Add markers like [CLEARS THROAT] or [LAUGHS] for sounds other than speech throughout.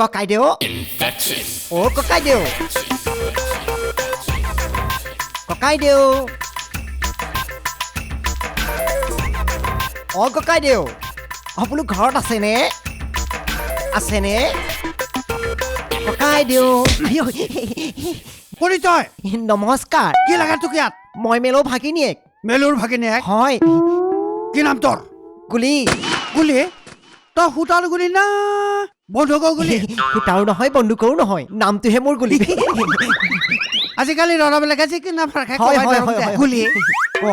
ককাইদেউ অ ককাইদেউ ককাইদেউ অ ককাইদেউ অ বোলো ঘৰত আছেনে? আছেনে? ককাইদেউ পৰিচয়। নমস্কাৰ। কি লাগে তোক ইয়াত? মই মেলো ভাগিনীয়েক। মেলুৰ ভাগিনীয়েক? হয়। কি নাম তোৰ? গুলি। গুলি? তই সূতাৰ গুলি না বন্ধুকৰ গুলি? [LAUGHS] সূতাও নহয় বন্দুকৰো নহয় নামটোহে মোৰ গুলি। [LAUGHS] আজিকালি ল'ৰাবিলাকে যে কি নাম ৰাখে কবাই ধৰক দে, হয়। গুলি অ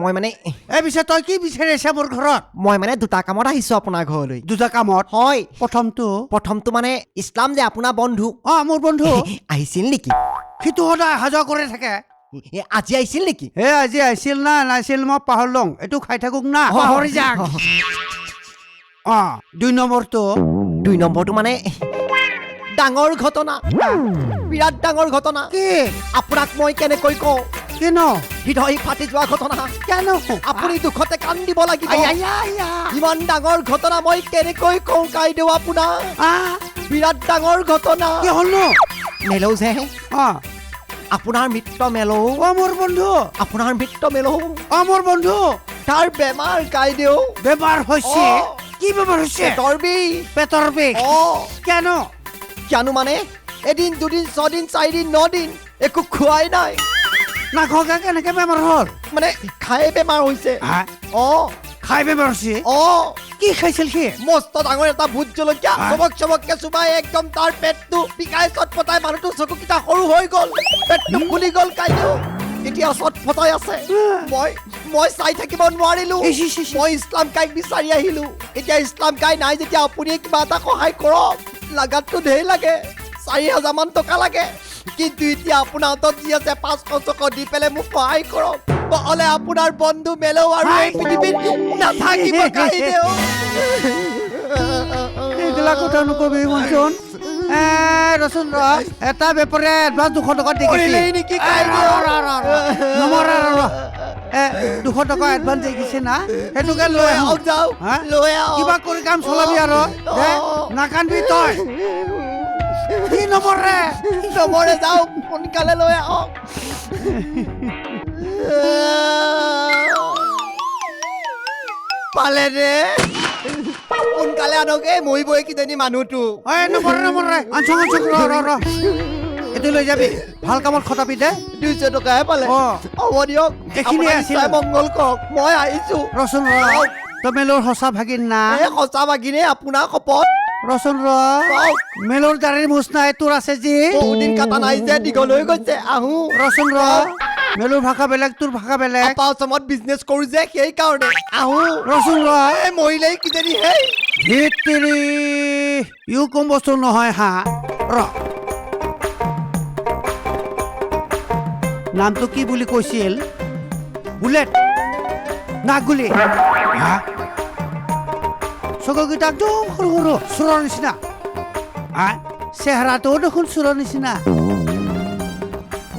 মই মানে এই পিছে তই কি বিচাৰি আছা মোৰ ঘৰত? মই মানে দুটা কামত আহিছো আপোনাৰ ঘৰলৈ। দুটা কামত? হয়। প্ৰথমটো? প্ৰথমটো মানে ইছলাম যে আপোনাৰ বন্ধু। অ মোৰ বন্ধু। [LAUGHS] আহিছিল নেকি? সিটো সদায় অহা যোৱা কৰি থাকে। এ, আজি আহিছিল নেকি? হে আজি আহিছিল না নাছিল মই পাহৰিলং। এইটো খাই থাকক না পাহৰি যাক। অ দুই নম্বৰটো। দুই নম্বৰটো মানে ডাঙৰ ঘটনা। বিৰাট ডাঙৰ ঘটনা। কি? আপোনাক মই কেনেকৈ কওঁ? কিনো? হৃদয় ফাটি যোৱা ঘটনা। কেনো? আপুনি দুখতে কান্দিব লাগিব। ইমান ডাঙৰ ঘটনা মই কেনেকৈ কওঁ কাইদেউ আপোনাক বিৰাট ডাঙৰ ঘটনা। কি হ'লনো? মেলৌ যে। আপোনাৰ মিত্ৰ মেলৌ। অ মোৰ বন্ধু। আপোনাৰ মিত্ৰ মেলৌ। অ মোৰ বন্ধু। তাৰ বেমাৰ কাইদেউ। বেমাৰ হৈছে। কি হৈছে পেটৰ বিষ পেটৰ বিষ অ কেন কিয়নো মানে? এদিন দুদিন ছদিন চাৰিদিন নদিন একো খোৱাই নাই। নাখোৱাকে কেনেকে বেমাৰ হ'ল? মানে খাই বেমাৰ হৈছে? অ খাই বেমাৰ হৈছে? অ কি খাইছিল সি? মস্ত ডাঙৰ এটা ভোট জলকীয়া? চবক চবককে চুবাই একদম তাৰ পেটটো পিকাই চটফটাই মানুহটো চকুকেইটা সৰু হৈ গ'ল। পেটটো ফুলি গ'ল কাইদেউ এতিয়া চটফটাই আছে। মই মই চাই থাকিব নোৱাৰিলো। মই ইছলাম কাইক বিচাৰি আহিলো। এতিয়া ইছলাম কাই নাই যেতিয়া আপুনিয়ে কিবা এটা সহায় কৰক। লাগাতটো ধেৰ লাগে। চাৰি হাজাৰ মান টকা লাগে। কিন্তু এতিয়া আপোনাৰ হাতত যি আছে পাঁচশো ছশ দি পেলাই মোক সহায় কৰক। নহ'লে আপোনাৰ বন্ধু মেলৌ আৰু এই পৃথিৱীত নাথাকিব [LAUGHS] কাইদেউ এইগিলা কথা নকবি এ ৰচোন এটা বেপাৰে এডভান্স দুশ টকা দি। দুশ টকা এডভান্স দি গৈছে না? সেইটোকে লৈ আহক যাওক হা? লৈ আহক। কিবা কৰি কাম চলাবি আৰু। দে নাকান্দিবি তই। কি নমৰে? নমৰে যাওক সোনকালে লৈ আহক। [LAUGHS] পালে ৰে সোনকালে আনক এই মৰিবই কিজানি মানুহটো। ঐ নমৰে নমৰে আনচং আনচং ৰ ৰ ৰ। এইটো লৈ যাবি ভালো কামত খটাবি দে। দুইশ টকাহে পালে। হ'ব দিয়ক আপোনাক আছিলে। মংগল কৰক। মই আহিছো। ৰচোন ৰ তই মেলৰ সঁচা ভাগিন না? এই সঁচা বাগিনে আপোনাৰ শপত। ৰচোন ৰ মেলৰ দাড়িৰ মোচ নাই তোৰ আছে যি। বহুদিন কাটা নাই যে দীঘল হৈ গৈছে। আহো। ৰচোন ৰ। মেলৰ ভাষা বেলেগ তোৰ ভাষা বেলেগ। অসমত বিজনেছ কৰো যে সেইকাৰণে আহো। ৰচোন এই মৰিলেই কিজানি হেই। ভিতৰি ইও কম বস্তু নহয় হা? ৰ। নামটো কি বুলি কৈছিল? বুলেট। না গুলি। হা? চকুকেইটা একদম সৰু সৰু চোৰৰ নিচিনা। হা? চেহেৰাটোও দেখোন চোৰৰ নিচিনা।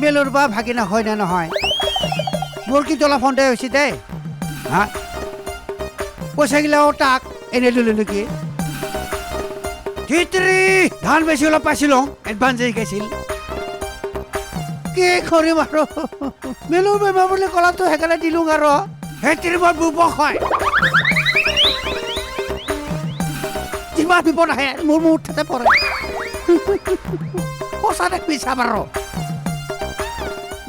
মেলৰ বা ভাগিনা হয় নে নহয়? মোৰ কিন্তু অলপ সন্দেহ হৈছে দেই। হা? পইচাগিলাও তাক এনে দিলো নেকি? ভিতৰি ধান বেছি অলপ পাইছিলোঁ এডভান্স শিকাইছিল কি কৰিম আৰু? মেলো বেমাৰ বুলি ক'লাতো সেইকাৰণে দিলোঁ আৰু। সেইটিৰ বৰ বুবক হয়। যিমান বিপদ আহে, মোৰ মুহূৰ্ততে পৰে। সঁচা দেখ মিছা বাৰু।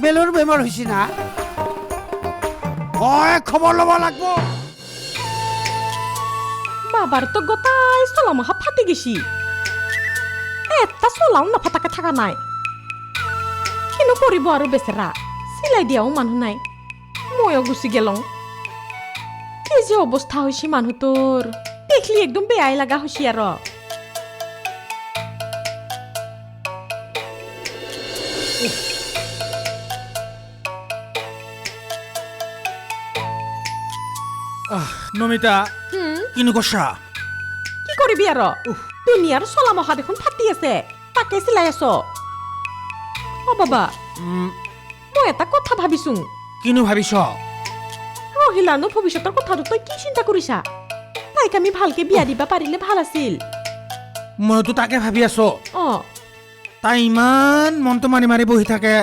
মেলৰ বেমাৰ হৈছে না? খবৰ ল'ব লাগব। বাবার তো গোটাই চলা মাহা ফাটি গেছি। এটা চলাও নাফাটাকে থাকা নাই। কিনো কৰিব আৰু বেচেৰা? চিলাই দিয়াও মানুহ নাই। ময়ো গুচি গেলং কি যে অৱস্থা হৈছে মানুহটোৰ। দেখলি একদম বেয়াই লগা হৈছে আৰু। নমিতা কিনো কৈছা কি কৰিবি আৰু? দুনিয়াৰ চলা মহা দেখোন ফাটি আছে। তাকে চিলাই আছ। অ বাবা। মই এটা কথা ভাবিছো। কিনো ভাবিছ? ৰহিলানো ভৱিষ্যতৰ কথাটো তই কি চিন্তা কৰিছা? তাইক আমি ভালকে বিয়া দিবা পাৰিলে ভালো আছিল। মইতো তাকে ভাবি আছো। অঁ। তাই ইমান মনটো মাৰি মাৰি বহি থাকে।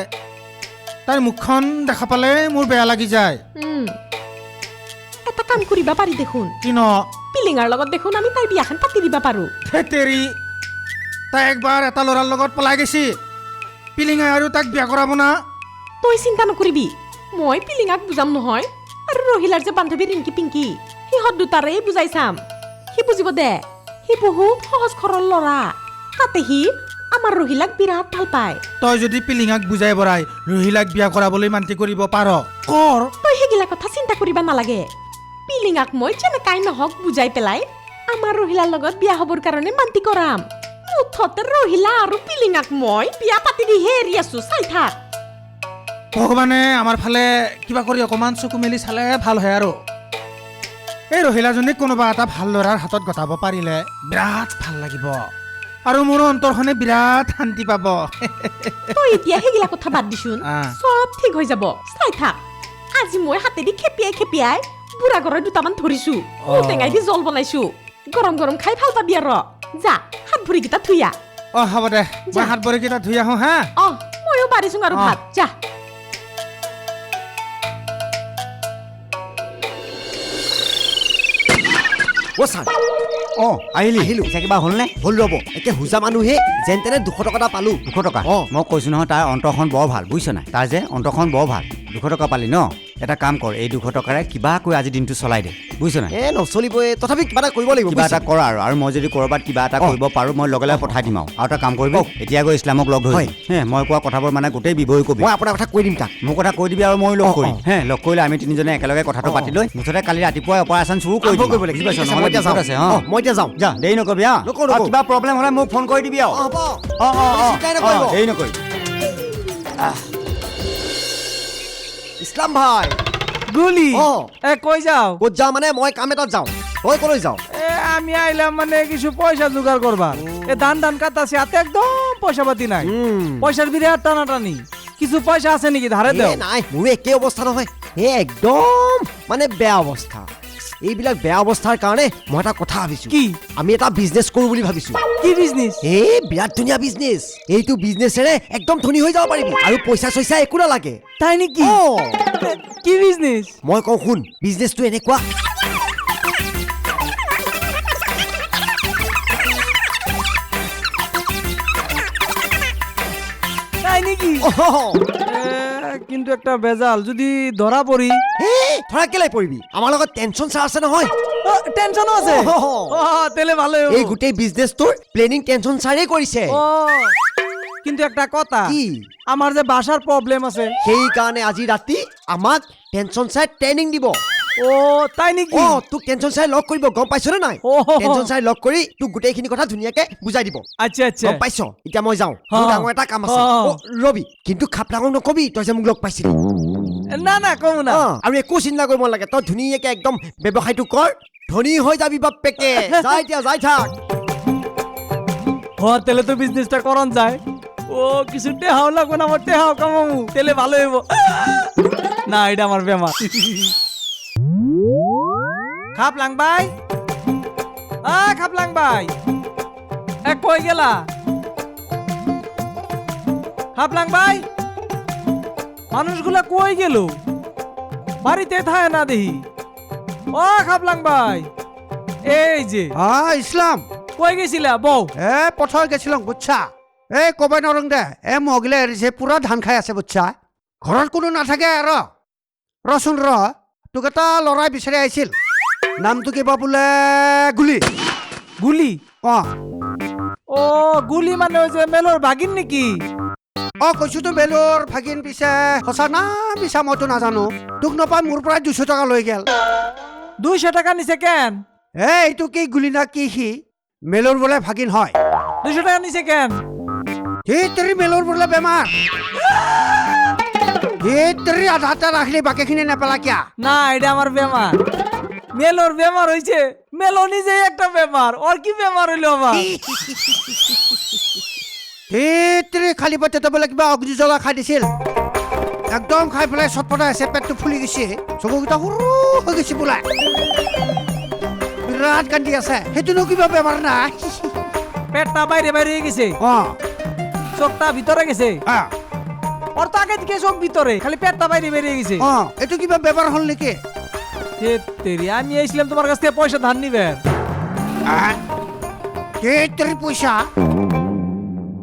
তাইৰ মুখখন দেখা পালে মোৰ বেয়া লাগি যায়। কাম কৰিবা পাৰি দেখোন। কি ন পিলিঙাৰ লগত দেখোন আমি তাইৰ বিয়াখন পাতি দিবা পাৰোঁ। থেতেৰি। তাই একবাৰ এটা ল'ৰাৰ লগত পলাই গৈছি। পিলিঙাই আৰু তাক বিয়া কৰাব না। তই চিন্তা নকৰিবি। মই পিলিঙাক বুজাম নহয়। আৰু ৰহিলাৰ যে বান্ধৱী ৰিংকি পিংকি সিহঁত দুটাৰে বুজাই চাম। সি বুজিব দে। সি বহুত সহজ সৰল ল'ৰা। তাতে সি আমাৰ ৰহিলাক বিৰাট ভালো পায়। তই যদি পিলিঙাক বুজাই বৰাই ৰহিলাক বিয়া কৰাবলৈ মান্তি কৰিব পাৰ কৰ? তই সেইগিলা কথা চিন্তা কৰিব নালাগে। পিলিঙাক মই যেনেকাই নহওক বুজাই পেলাই। আমাৰ ৰহিলাৰ লগত বিয়া হ'বৰ কাৰণে মান্তি কৰাম। মুঠতে ৰহিলা আৰু পিলিঙাক মই বিয়া পাতি দিহে এৰি আছো চাই থাক। ভগৱানে আমাৰ ফালে কিবা কৰি অকণমান চকু মেলি চালে ভালো হয় আৰু। এই ৰহিলাজনীক কোনোবা এটা ভালো ল'ৰাৰ হাতত গটাব পাৰিলে বিৰাট ভালো লাগিব। আৰু মোৰ অন্তৰখনে বিৰাট শান্তি পাব। তই এতিয়া সেইগিলা কথা বাদ দিছোন চব ঠিক হৈ যাব। চাই থাক। আজি মই হাতেদি খেপিয়াই খেপিয়াই বুঢ়া ঘৰৰ দুটামান ধৰিছো। টেঙাই দি জল বনাইছো। গৰম গৰম খাই ভালো পাবি আৰু। যা হাত ভৰিকেইটা ধুই আহ। অঁ হ'ব দে। মই। হাত ভৰিকেইটা ধুই আহোঁ হা? অ ময়ো পাৰিছো আৰু ভাত। যা। অ ছাৰ। অঁ আহিলি। আহিলো। পিছে কিবা হ'লনে? হ'ল ৰ'ব। একে হোজা মানুহে যেন তেনে দুশ টকা এটা পালো। দুশ টকা? অঁ। মই কৈছোঁ নহয় তাৰ অন্তৰখন বৰ ভালো বুজিছ নাই? তাৰ যে অন্তৰখন বৰ ভালো। দুশ টকা পালি ন? এটা কাম কৰ এই দুশ টকাৰে কিবা কৈ আজি দিনটো চলাই দে। বুজিছ নাই? এ নচলিবই তথাপি কিবা এটা কৰিব লাগিব কিবা? এটা কৰ আৰু আৰু মই যদি ক'ৰবাত কিবা এটা। কৰিব পাৰোঁ মই লগে লগে পঠাই দিম আৰু। আৰু এটা কাম কৰিবি। এতিয়া গৈ ইছলামক লগ। ধৰিবি। হে মই কোৱা কথাবোৰ মানে গোটেই বিবৰি কবি। মই আপোনাৰ কথা কৈ দিম তাক। মোৰ কথা কৈ দিবি আৰু মই লগ কৰিম। হে লগ কৰিলে আমি তিনিজনে একেলগে কথাটো পাতি লৈ মুঠতে কালি ৰাতিপুৱাই অপাৰেশ্যন চুৰু কৰি কৰিব লাগিব। মই এতিয়া যাওঁ। আছে অঁ, অঁ মই এতিয়া যাওঁ। যা দেৰি নকৰিবি হা। নকৰোঁ, আৰু নকৰোঁ। কিবা প্ৰব্লেম হ'লে মোক ফোন কৰি দিবি আৰু। অঁ, অঁ অঁ চিন্তাই নকৰিব। অঁ, ইছলাম ভাই। গুলি? ও। এ কই যাও? ক'ত যাওঁ মানে মই কাম এটাত যাও। তই কলৈ যাও? এ আমি আইলাম মানে কিছু পয়সা জোগাড় করবা এ ধান ধান কাটাছে হাতে একদম পয়সা পাতি নাই। পয়সার টানা টানি কিছু পয়সা আছে নেকি? ধারে এ নাই মোৰো একেই অৱস্থা নহয়। এ একদম মানে বেয়া অৱস্থা। এইবিলাক বেয়া অৱস্থাৰ কাৰণে মই এটা কথা ভাবিছো। কি? আমি এটা বিজনেছ কৰো বুলি ভাবিছো। কি বিজনেস এই বিৰাট ধুনীয়া বিজনেছ এইটো বিজনেছেৰে একদম ধনী হৈ যাব পাৰিবি আৰু পইচা চইচা একো নালাগে। তাই নাকি। এ, কি বিজনেস মই কওঁ শুন বিজনেছটো এনেকুৱা। তাই নাকি অহ, এ, কিন্তু একটা বেজাল যদি ধরা পড়ি। এই ধৰা কেলে পৰিবি? আমাৰ লগত টেনচন চাৰ আছে নহয়। টেনশনও আছে। তেলে ভালো এই গোটেই বিজনেছটোৰ প্লেনিং টেনচন ছাৰেই কৰিছে। কিন্তু একটা কথা কি? আমার যে বাসার প্রবলেম আছে। সেইকাৰণে আজি ৰাতি আমাক টেনচন চাই ট্ৰেইনিং দিব। ও তাই নাকি? অ তোক টেনচন চাই লগ কৰিব গম পাইছনে নাই? অহ। টেনচন চাই লগ কৰি তোক গোটেইখিনি কথা ধুনীয়াকে বুজাই দিব। আচ্ছা আচ্ছা। গম পাইছ? এতিয়া মই যাওঁ। মোৰ ডাঙৰ এটা কাম আছে। ৰবি কিন্তু খাপলাঙক নকবি তই যে মোক লগ পাইছিলি। না না কমু না। অ, আৰু একো চিন্তা কৰিব নালাগে। তই ধুনীয়াকে একদম ব্যৱসায়টো কৰ। ধনী হৈ যাবি বাপেকে। যাই এতিয়া যাই থাক। হ্যাঁ তেলে তো বিজনেসটা করন যায়। ও কিছু টেহাও লাগবে না আমার টেহাও কামামু তেলে ভালো হইব না এটা আমার বেমার খাপলাং ভাই আ খাপলাং ভাই এ কই গেলা। খাপলাং ভাই মানুষগুলা কই গেল? বাড়িতে থাকে না দেখি ও খাপলাং ভাই। এই যে। অঁ ইছলাম কই গেছিলা? বউ। এ পথাৰ গেছিলং বুজছা এই ক'বাই নৰং দে। এ মহিলাই এৰিছে পুৰা ধান খাই আছে বুজছা ঘৰত কোনো নাথাকে আৰু ৰচোন ৰ। তোক এটা ল'ৰাই বিচাৰি আহিছিল। নামটো কিবা বোলে? গুলি। গুলি? অঁ। ও গুলি মানে যে মেলোর ভাগিন নাকি? অঁ কৈছোতো বেলুৰ ভাগিন পিছে সঁচা না মিছা মইতো নাজানো। তোক নাপাই মোৰ পৰাই দুশ টকা লৈ গেল। দুইশো টাকা নিছে কেন? এ এইটো কি গুলি না কি সি? মেলৰ বোলে ভাগিন হয়। দুইশো টাকা নিছে কেন? সেই তেৰি মেলৰ বোলে বেমাৰ। সেই তেৰি আধা আধা ৰাখিলি বাকীখিনি নেপেলা কিয়া? না এটা আমার বেমার মেলোর বেমার হইছে মেলো নিজে একটা বেমার ওর কি বেমার হইল আবার [LAUGHS] তেৰি খালী পেটতে বোলে কিবা অগ্নি জ্বলা খাই দিছিল। একদম খাই পেলাই চটপটাই আছে পেটটো ফুলি গৈছে। চকুকেইটা সৰু হৈ গৈছে বোলে বিৰাট কান্দি আছে। সেইটোনো কিবা বেমাৰ নাই পেটটা বাইরে বাইরে গেছে। অঁ। চোখটা ভিতরে গেছে। অঁ ওর তো আগে থেকে চোখ ভিতরে খালি পেটটা বাইরে বেরিয়ে গেছে। অঁ এইটো কিবা বেমাৰ হ'ল নেকি? তেরি আমি আইছিলাম তোমার কাছ থেকে পয়সা ধার নিবেন। কেইটাৰি পইচা।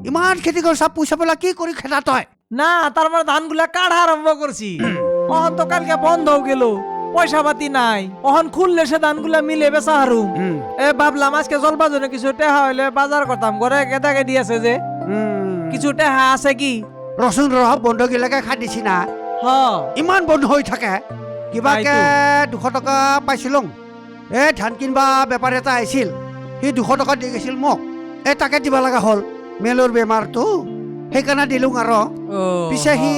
ইমান খেতি কৰিছা পইচা পেলাই কি কৰি খেদা তই? না তার মানে ধানগুলা কাঢ়া আরম্ভ করছি [CLEARS THROAT] অহন তো কালকে বন্ধ হয়ে গেল। পয়সা পাতি নাই। অহন খুললে সে ধানগুলা মিলে বেচা হারুম এ ভাবলাম আজকে জলবা জন্য কিছু টেহা হইলে বাজার করতাম ঘরে গেদাকে দিয়েছে যে। কিছু টেহা আছে কি? ৰচোন ৰহ বন্ধকীলাকে খাই দিছি না। হ। ইমান বন্ধ হৈ থাকে। কিবাকে। দুশ টকা পাইছিলোঁ। এই ধান কিনবা বেপাৰ এটা আহিছিল। সি দুশ টকা দি গৈছিল মোক। এই তাকে দিব লগা হ'ল। মেলৰ বেমাৰটো সেইকাৰণে দিলোঁ আৰু। পিছে সি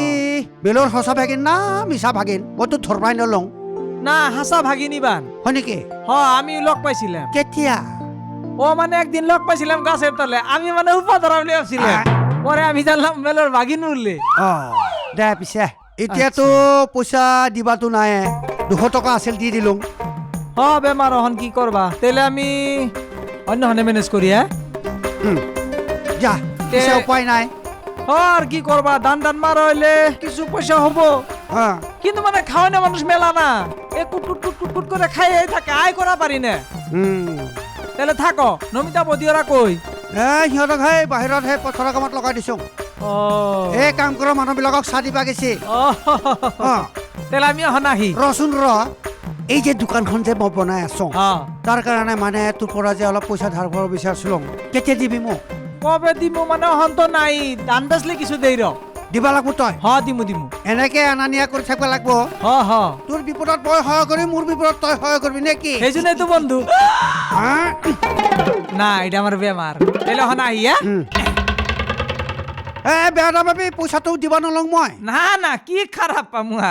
মেলৰ সঁচা ভাগিন না মিছা ভাগিন মইতো ধৰবাই নলওঁ। না হাসা ভাগিনী বান। হয় নেকি? হ আমি লগ পাইছিলাম। কেতিয়া? ও মানে একদিন লগ পাইছিলাম গাছের তলে আমি মানে উপা ধরা বলে ভাবছিলাম। পরে আমি জানলাম মেলোর ভাগিন উঠলে অঁ দে পিছে এতিয়াতো পইচা দিবাতো নাই। দুশ টকা আছিল দি দিলোঁ। হ বেমার হন কি করবা তাহলে আমি অন্য হনে ম্যানেজ করি হ্যাঁ যা তে- উপায় নাই। হ, আর কি করবা? ধান টান মার হইলে কিছু পয়সা হব। অঁ কিন্তু মানে খাওয়ানো মানুষ মেলা না। এ কুট কুট কুট কুট কুট করে খাই থাকে আয় করা পারি না। তাহলে থাকো নমিতা বদিওরা কই? এ সিহঁতক সেই বাহিৰত সেই পথাৰৰ কামত লগাই দিছোঁ। ও এই কাম কৰা মানুহবিলাকক চাহ দিবা গৈছে। ও, অঁ। তাহলে আমি এখন আহি ৰচোন ৰ এই যে দোকানখন যে মই বনাই আছোঁ হ্যাঁ তাৰ কাৰণে মানে তোৰ পৰা যে অলপ পইচা ধাৰ কৰিব বিচাৰিছিলোঁ কেতিয়া দিবি মোক? কবে দিমু মানে হন তো নাই। ধান বেচলে কিছু দেই র দিবা লাগব তই? হ দিমু দিমু। এনেকে অনা নিয়া কৰি থাকিব লাগব? হ হ। তোৰ বিপদত মই সহায় কৰি মোৰ বিপদত তই সহায় কৰিবি নে কি? সেই জন্যই তো বন্ধু। হা? না এটা আমার বেমার তাহলে হন আহি হ্যাঁ উম। এ বেয়া নাপাবি পইচাটো দিব নলওঁ মই। না না কি খারাপ পামু হা?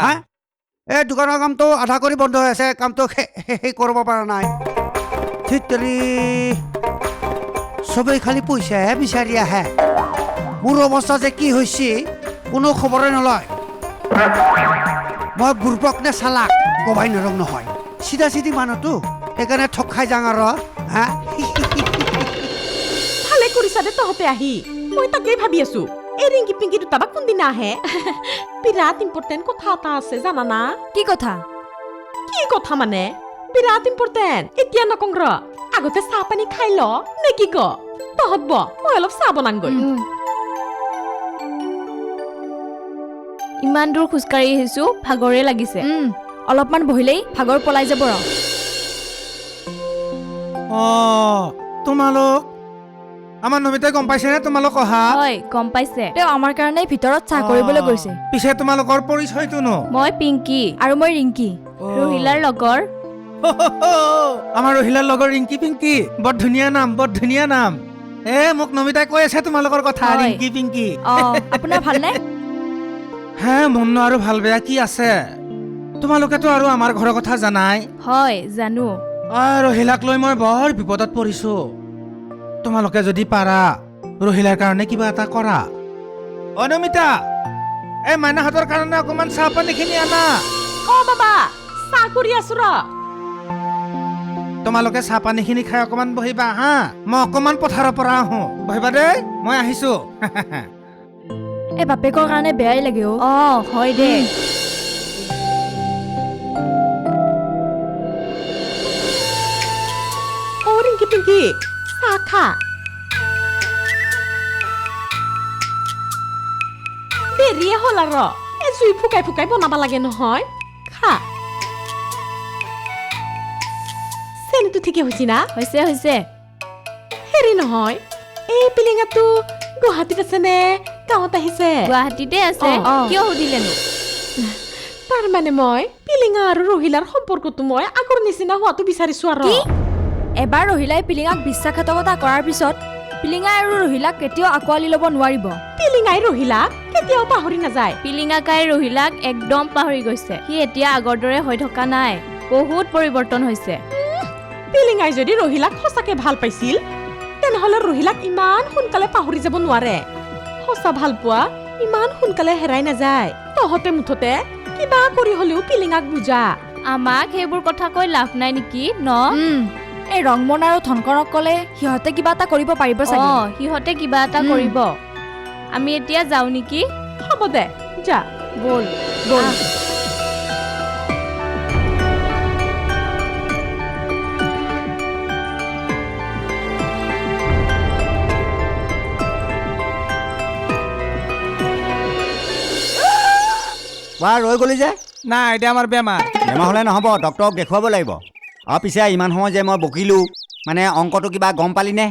এই দোকানৰ কামটো আধা কৰি বন্ধ হৈ আছে কামটো শে- শে- শেষ কৰিব পৰা নাই। ঠিক তেৰি চবেই খালি পইচাহে বিচাৰি আহে মোৰ অৱস্থা যে কি হৈছে কোনো খবৰে নলয়। মই বুৰ্বক নে চালাক কবাই নৰং নহয়। চিধা চিধি মানুহটো সেইকাৰণে ঠগ খাই যাওঁ আৰু হা? ভালে কৰিছা দে তহঁতে আহি। মই তাকেই ভাবি আছো এই ৰিংকি পিংকি দুটা বা কোনদিনা আহে? বিৰাট ইম্পৰ্টেণ্ট কথা এটা আছে জানানা কি কথা? কি কথা মানে? বিৰাট ইম্পৰ্টেণ্ট এতিয়া নকং ৰ। আগতে চাহ পানী খাই ল। নে কি ক? তহঁত ব মই অলপ চাহ বনাংগৈ ইমান দূৰ খোজকাঢ়ি আহিছো ভাগৰে লাগিছে। অলপমান বহিলেই ভাগৰ পলাই যাব ৰ। তোমালোক আমাৰ নমিতাই গম পাইছেনে তোমালোক অহা? হয় গম পাইছে। তেওঁ আমাৰ কাৰণে ভিতৰত চাহ কৰিবলৈ গৈছে। পিছে তোমালোকৰ পৰিচয়টোনো মই পিংকি আৰু মই ৰিংকি ৰহিলাৰ লগৰ। [LAUGHS] আমাৰ ৰহিলাৰ লগৰ ৰিংকি পিংকি বৰ ধুনীয়া নাম বৰ ধুনীয়া নাম। এ মোক নমিতাই কৈ আছে তোমালোকৰ কথা হয়। ৰিংকি পিংকি। অ আপোনাৰ ভালনে? [LAUGHS] হে মননো আৰু ভালো বেয়া কি আছে? তোমালোকেতো আৰু আমাৰ ঘৰৰ কথা জানাই। হয় জানো। অ ৰহিলাক লৈ মই বৰ বিপদত পৰিছো। তোমালোকে যদি পাৰা ৰহিলাৰ কাৰণে কিবা এটা কৰা। অ নমিতা এই মাইনাহঁতৰ কাৰণে অকণমান চাহ পানীখিনি আনা। অ বাবা চাহ কৰি আছো ৰ। তোমালোকে চাহ পানীখিনি খাই অকণমান বহিবা হা? মই অকণমান পথাৰৰ পৰা আহোঁ। বহিবা দেই মই আহিছো। এই বাপেকৰ কাৰণে বেয়াই লাগে অ। অ হয় দে। অ ৰিংকি পিংকি। চাহ খা। দেৰিয়ে হ'ল আৰু। এই জুই ফুকাই ফুকাই বনাব লাগে নহয়। খা। চেনিটো ঠিকে হৈছে না? হৈছে হৈছে। হেৰি নহয় এই পিলিঙাটো গুৱাহাটীত আছে নে? গাঁৱত আহিছে। গুৱাহাটীতে আছে। কিয় সুধিলেনো? তাৰমানে মই পিলিঙা আৰু ৰহিলাৰ সম্পৰ্কটো মই আগৰ নিচিনা হোৱাটো বিচাৰিছো আৰু? এবাৰ ৰহিলাই পিলিঙাক বিশ্বাসঘাতকতা কৰাৰ পিছত পিলিঙা আৰু ৰহিলাক কেতিয়াও আঁকোৱালি ল'ব নোৱাৰিব। পিলিঙাই ৰহিলাক কেতিয়াও পাহৰি নাযায়। পিলিঙাকাই ৰহিলাক একদম পাহৰি গৈছে। সি এতিয়া আগৰ দৰে হৈ থকা নাই। বহুত পৰিৱৰ্তন হৈছে। পিলিঙাই যদি ৰহিলাক সঁচাকে ভাল পাইছিল তেনেহলে ৰহিলাক ইমান সোনকালে পাহৰি যাব নোৱাৰে। সঁচা ভাল পোৱা ইমান সোনকালে হেৰাই নাযায়। তহঁতে মুঠতে কিবা কৰি হলেও পিলিঙাক বুজা। আমাক সেইবোৰ কথা কৈ লাভ নাই নেকি ন? এই ৰংমন আৰু ধনকৰক ক'লে সিহঁতে কিবা এটা কৰিব পাৰিব অ সিহঁতে কিবা এটা। কৰিব। আমি এতিয়া যাওঁ নেকি? হ'ব দে যা ব'ল ব'ল। বা ৰৈ গ'লি যে? নাই এতিয়া আমাৰ বেমাৰ। বেমাৰ হ'লে নহ'ব ডক্তৰক দেখুৱাব লাগিব। আৰু পিছে ইমান সময় যে মই বকিলোঁ মানে অংকটো কিবা গম পালি নে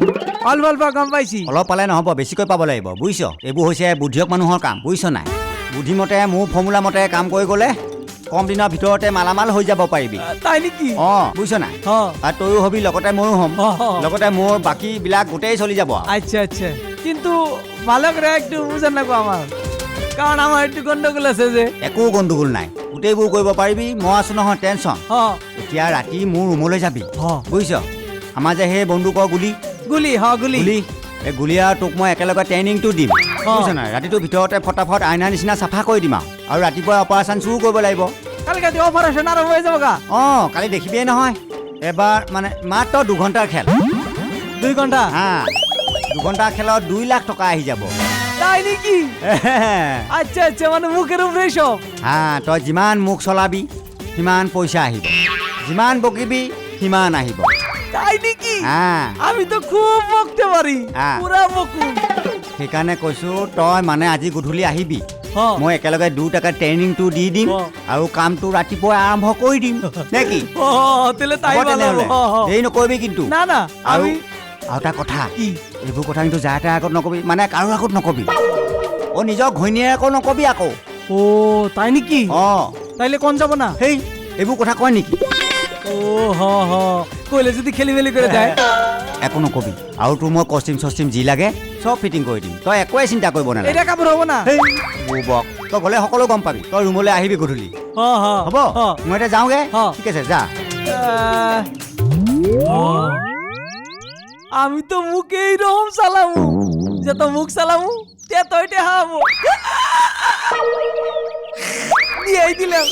অলপ অলপ গম পাইছি। অলপ পালে নহ'ব বেছিকৈ পাব লাগিব বুজিছ? এইবোৰ হৈছে বুদ্ধিয়ক মানুহৰ কাম বুজিছ নাই? বুদ্ধিমতে মোৰ ফৰ্মুলা মতে কাম কৰি গ'লে কম দিনৰ ভিতৰতে মালামাল হৈ যাব পাৰিবি। তাই নেকি? অঁ বুজিছ নাই? আৰু তয়ো হবি লগতে ময়ো হ'ম। লগতে মোৰ বাকীবিলাক গোটেই চলি যাব। আচ্ছা আচ্ছা। কিন্তু ভালো করে একটু বুঝেন না গো আমাৰ কাৰণ আমাৰ একটু গন্ডগোল আছে যে। একো গণ্ডগোল নাই। গোটেইবোৰ কৰিব পাৰিবি মই আছো নহয় টেনশ্যন হ এতিয়া ৰাতি মোৰ ৰুমলৈ যাবি হ বুজিছ? আমাৰ যে সেই বন্দুকৰ গুলি। গুলি হ গুলি। গুলি এই গুলি আৰু তোক মই একেলগে ট্ৰেইনিংটো দিম বুজিছ নাই? ৰাতিটোৰ ভিতৰতে ফটাফট আইনাৰ নিচিনা চাফা কৰি দিম আৰু। আৰু ৰাতিপুৱা অপাৰেশ্যন চুৰো কৰিব লাগিব। কালকে তুই অপাৰেশন আৰম্ভ হয়ে যাবো গা অঁ কালি দেখিবিয়ে নহয়। এবাৰ মানে মাত্ৰ দুঘণ্টাৰ খেল। দুই ঘন্টা হা। দুঘণ্টাৰ খেলত দুই লাখ টকা আহি যাব। তাই নাকি? [LAUGHS] আচ্ছা আচ্ছা মানে মুখের উপরে সব হা তই যিমান মুখ চলাবি সিমান পইচা আহিব। যিমান বকিবি সিমান আহিব। তাই নাকি? হা আমি তো খুব বকতে পারি হ্যাঁ। পুরা বকু সেইকাৰণে কৈছোঁ তই মানে আজি গধূলি আহিবি। মই একেলগে দুটাকে ট্ৰেইনিংটো দি দিম আৰু কামটো রাতিপুৱাই আৰম্ভ কৰি দিম। নে কি। দেৰি নকৰিবি কিন্তু। না না আৰু আৰু এটা কথা। এইবোৰ কথা কিন্তু যাৰ তাৰ আগত নকবি মানে কাৰো আগত নকবি। অ নিজৰ ঘৈণীয়েৰ আকৌ নকবি আকৌ। ও তাই নাকি? অ। তাইলে কোন যাব না? সেই এইবোৰ কথা কয় নেকি? ও হ হ। কইলে যদি খেলি মেলি করে যায়। একো নকবি। আৰু তোৰ মই কষ্টিম চষ্টিম যি লাগে চব ফিটিং কৰি দিম। তই একোৱে চিন্তা কৰিব নালাগে। এটা কাপড় হব না? বুবক তই গ'লে সকলো গম পাবি। তই ৰুমলৈ আহিবি গধূলি। হ'ব? মই এতিয়া যাওঁগে। অ। ঠিক আছে যা। আমি তো মুখে এইরকম চালামু যত মুখ চালামু তে তো এটা হামু দিয়ে দিলাম।